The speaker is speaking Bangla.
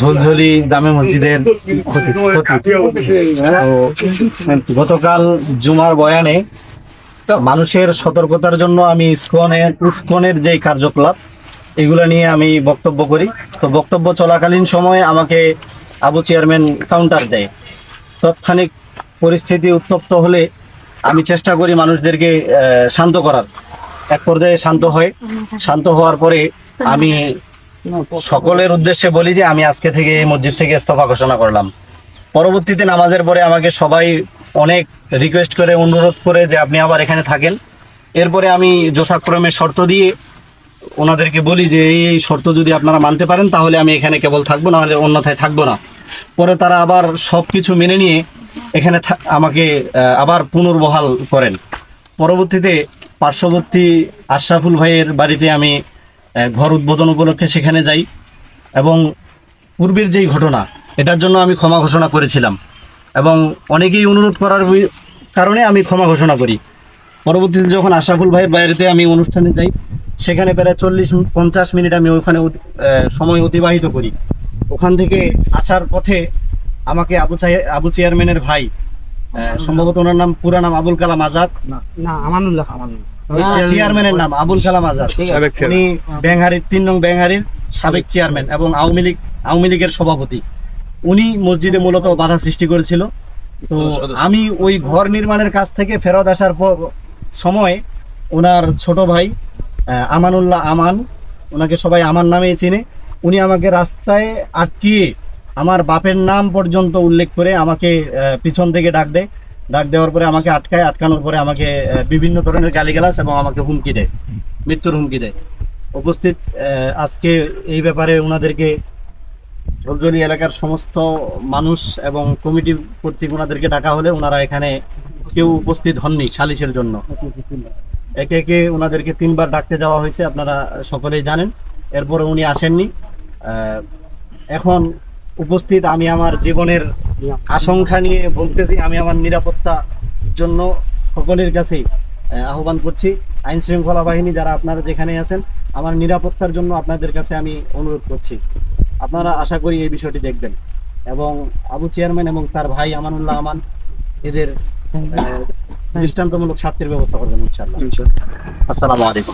ঝোলঝলি, জামে মসজিদের গতকাল জুমার বয়ানে মানুষের সতর্কতার জন্য আমি ইসকনের ইসকনের যে কার্যকলাপ, এগুলো নিয়ে আমি বক্তব্য করি। তো বক্তব্য চলাকালীন সময়ে আমাকে আবু চেয়ারম্যান কাউন্টার দেয়। তৎক্ষণিক পরিস্থিতি উত্তপ্ত হলে আমি চেষ্টা করি মানুষদেরকে শান্ত করার। এক পর্যায়ে শান্ত হয়, শান্ত হওয়ার পরে আমি সকলের উদ্দেশ্যে বলি যে আমি আজকে থেকে এই মসজিদ থেকে ইস্তফা ঘোষণা করলাম। পরবর্তীতে নামাজের পরে আমাকে সবাই অনেক রিকোয়েস্ট করে অনুরোধ করে যে আপনি আবার এখানে থাকেন। এরপরে আমি যথাক্রমে শর্ত দিয়ে ওনাদেরকে বলি যে এই শর্ত যদি আপনারা মানতে পারেন তাহলে আমি এখানে কেবল থাকব না হলে অন্যথায় থাকব না। পরে তারা আবার সব কিছু মেনে নিয়ে এখানে আমাকে আবার পুনর্বহাল করেন। পরবর্তীতে পার্শ্ববর্তী আশরাফুল ভাইয়ের বাড়িতে আমি ঘর উদ্বোধন উপলক্ষে সেখানে যাই এবং পূর্বের যেই ঘটনা এটার জন্য আমি ক্ষমা ঘোষণা করেছিলাম এবং অনেকেই অনুরোধ করার কারণে আমি ক্ষমা ঘোষণা করি। পরবর্তীতে যখন আশরাফুল ভাইয়ের বাড়িতে আমি অনুষ্ঠানে যাই সেখানে প্রায় চল্লিশ পঞ্চাশ মিনিট আমি ওখানে সময় অতিবাহিত করি। ওখান থেকে আসার পথে আমাকে আবু আবু চেয়ারম্যানের ভাই সম্ভবত ওনার নাম পুরা নাম আবুল কালাম আজাদ? না আমানুল্লাহ। আমানুল্লাহ। চেয়ারম্যানের নাম আবুল কালাম আজাদ। উনি ব্যাংহারির তিন নং ব্যাংহারির সাবেক চেয়ারম্যান এবং আওয়ামী লীগ আওয়ামী লীগের সভাপতি। উনি মসজিদে মূলত বাধা সৃষ্টি করেছিল। তো আমি ওই ঘর নির্মাণের কাছ থেকে ফেরত আসার পর সময় ওনার ছোট ভাই আমানুল্লাহ আমান ওনাকে সবাই আমার নামেই চেনে। উনি আমাকে রাস্তায় আটকিয়ে আমার বাপের নাম পর্যন্ত উল্লেখ করে আমাকে পিছন থেকে ডাক দেয়। ডাক দেওয়ার পরে আমাকে আটকায়, আটকানোর পরে আমাকে বিভিন্ন ধরনের গালি গালিগালাজ এবং আমাকে হুমকি দেয়, মৃত্যুর হুমকি দেয়। উপস্থিত আজকে এই ব্যাপারে ওনাদেরকে ঝোলঝলি এলাকার সমস্ত মানুষ এবং কমিটি কর্তৃক ওনাদেরকে ডাকা হলে ওনারা এখানে কেউ উপস্থিত হননি সালিশের জন্য। একে একে ওনাদেরকে তিনবার ডাকতে যাওয়া হয়েছে, আপনারা সকলেই জানেন। এরপরে উনি আসেননি। এখন উপস্থিত আমি আমার জীবনের আশঙ্কা নিয়ে বলতেছি আমি আমার নিরাপত্তার জন্য সকলের কাছেই আহ্বান করছি। আইন শৃঙ্খলা বাহিনী যারা আপনারা যেখানে আছেন আমার নিরাপত্তার জন্য আপনাদের কাছে আমি অনুরোধ করছি। আপনারা আশা করি এই বিষয়টি দেখবেন। এবং আবু চেয়ারম্যান এবং তার ভাই আমানুল্লাহ আমান এদের দৃষ্টান্তমূলক শাস্তির ব্যবস্থা করবেন ইনশাআল্লাহ। আসসালামু আলাইকুম।